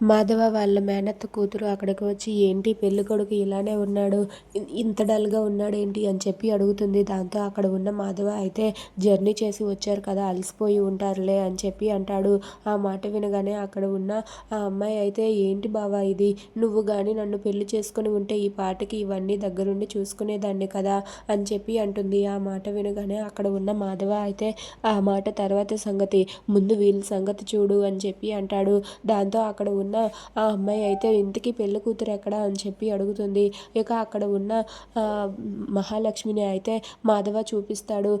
మాధవ వాళ్ళ మేనత్త కూతురు అక్కడికి వచ్చి ఏంటి పెళ్ళి కొడుకు ఇలానే ఉన్నాడు? ఇంత డల్గా ఉన్నాడు ఏంటి అని చెప్పి అడుగుతుంది. దాంతో అక్కడ ఉన్న మాధవ అయితే జర్నీ చేసి వచ్చారు కదా అలసిపోయి ఉంటారులే అని చెప్పి అంటాడు. ఆ మాట వినగానే అక్కడ ఉన్న ఆ అమ్మాయి అయితే ఏంటి బావా ఇది? నువ్వు కానీ నన్ను పెళ్ళి చేసుకుని ఉంటే ఈ పాటకి ఇవన్నీ దగ్గరుండి చూసుకునేదాన్ని కదా అని చెప్పి అంటుంది. ఆ మాట వినగానే అక్కడ ఉన్న మాధవ అయితే ఆ మాట తర్వాత సంగతి. ముందు వీళ్ళ సంగతి చూడు అని చెప్పి అంటాడు. దాంతో అక్కడ ఉన్న ఆ అమ్మాయి అయితే ఇంటికి పెళ్ళి కూతురు ఎక్కడ అని చెప్పి అడుగుతుంది. ఇక అక్కడ ఉన్న మహాలక్ష్మిని అయితే మాధవ చూపిస్తాడు.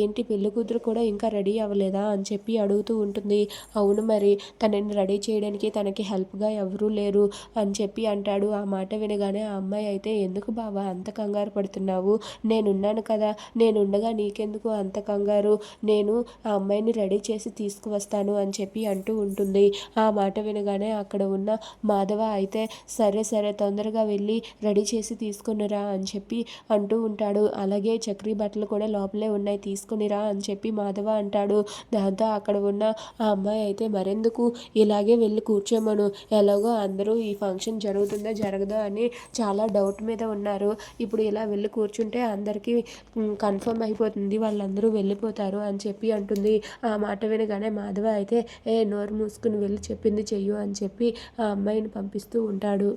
ఏంటి పెళ్ళి కూతురు కూడా ఇంకా రెడీ అవ్వలేదా అని చెప్పి అడుగుతూ ఉంటుంది. అవును మరి తనని రెడీ చేయడానికి తనకి హెల్ప్గా ఎవరూ లేరు అని చెప్పి అంటాడు. ఆ మాట వినగానే ఆ అమ్మాయి అయితే ఎందుకు బావా అంత కంగారు పడుతున్నావు? నేనున్నాను కదా నేనుండగా నీకెందుకు అంత కంగారు? నేను ఆ అమ్మాయిని రెడీ చేసి తీసుకువస్తాను అని చెప్పి అంటూ ఉంటుంది. ఆ మాట వినగానే అక్కడ ఉన్న మాధవ అయితే సరే సరే తొందరగా వెళ్ళి రెడీ చేసి తీసుకునిరా అని చెప్పి అంటూ ఉంటాడు. అలాగే చక్రీ బట్టలు కూడా లోపలే ఉన్నాయి తీసుకునిరా అని చెప్పి మాధవ అంటాడు. దాంతో అక్కడ ఉన్న ఆ అమ్మాయి అయితే మరెందుకు? ఇలాగే వెళ్ళి కూర్చోమను. ఎలాగో అందరూ ఈ ఫంక్షన్ జరుగుతుందో జరగదో అని చాలా డౌట్ మీద ఉన్నారు. ఇప్పుడు ఇలా వెళ్ళి కూర్చుంటే అందరికీ కన్ఫర్మ్ అయిపోతుంది. వాళ్ళందరూ వెళ్ళిపోతారు అని చెప్పి అంటుంది. ఆ మాట వినగానే మాధవ అయితే ఏ నోరు మూసుకుని వెళ్ళి చెప్పింది చెయ్యు అని చెప్పి చెప్పి ఆ అమ్మాయిని పంపిస్తూ ఉంటాడు.